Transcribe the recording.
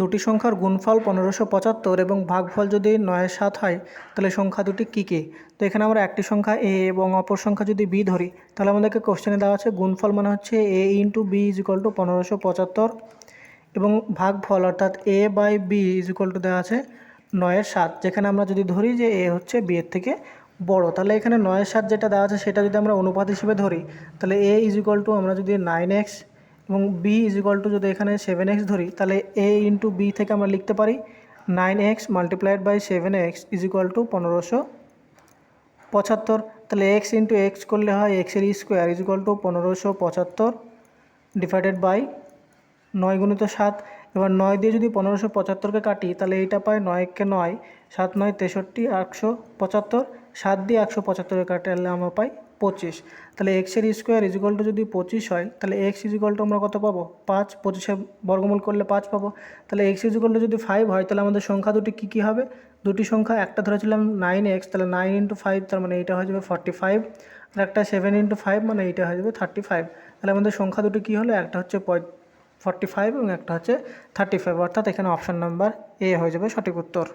দুটি সংখ্যার গুণফল পনেরোশো পঁচাত্তর এবং ভাগফল যদি নয়ের সাত হয়, তাহলে সংখ্যা দুটি কী কী? তো এখানে আমরা একটি সংখ্যা এ এবং অপর সংখ্যা যদি বি ধরি, তাহলে আমাদেরকে কোশ্চেনে দেওয়া আছে, গুণফল মানে হচ্ছে a into b is equal to পনেরোশো পঁচাত্তর এবং ভাগফল অর্থাৎ a by b is equal to দেওয়া আছে নয়ের সাত, যেখানে আমরা যদি ধরি যে এ হচ্ছে বি এর থেকে বড়, তাহলে এখানে নয়ের সাত যেটা দেওয়া আছে, সেটা যদি আমরা অনুপাত হিসেবে ধরি, তাহলে এ ইজ ইকুয়াল টু আমরা যদি নাইন এক্স এবং বি ইজ ইকুয়াল টু যদি এখানে সেভেন এক্স ধরি, তাহলে এ ইন্টু বি থেকে আমরা লিখতে পারি nine x multiplied by seven x is equal to পনেরোশো পঁচাত্তর। তাহলে এক্স ইন্টু এক্স করলে হয় এক্সের স্কোয়ার ইজ ইকুয়াল টু পনেরোশো পঁচাত্তর ডিভাইডেড বাই নয় গুণিত সাত। এবার নয় দিয়ে যদি পনেরোশো পঁচাত্তরকে কাটি, তাহলে এইটা পায় নয়কে নয়, সাত নয় তেষট্টি একশো পঁচাত্তর। সাত দিয়ে একশো পঁচাত্তরে কাটালে আমরা পাই পঁচিশ। তাহলে এক্সের স্কোয়ার ইজিকল যদি পঁচিশ হয়, তাহলে এক্স ইজিকল টু আমরা কত পাবো? পাঁচ। পঁচিশে বর্গমূল করলে পাঁচ পাবো। তাহলে এক্স ইজিকল টু যদি ফাইভ হয়, তাহলে আমাদের সংখ্যা দুটি কী কী হবে? দুটি সংখ্যা, একটা ধরেছিলাম নাইন এক্স তাহলে নাইন ইন্টু ফাইভ তার মানে এইটা হয়ে যাবে ফর্টি ফাইভ আর একটা সেভেন ইন্টু ফাইভ মানে এইটা হয়ে যাবে থার্টি ফাইভ তাহলে আমাদের সংখ্যা দুটি কী হলো? একটা হচ্ছে ফর্টি ফাইভ এবং একটা হচ্ছে থার্টি ফাইভ অর্থাৎ এখানে অপশান নাম্বার এ হয়ে যাবে সঠিক উত্তর।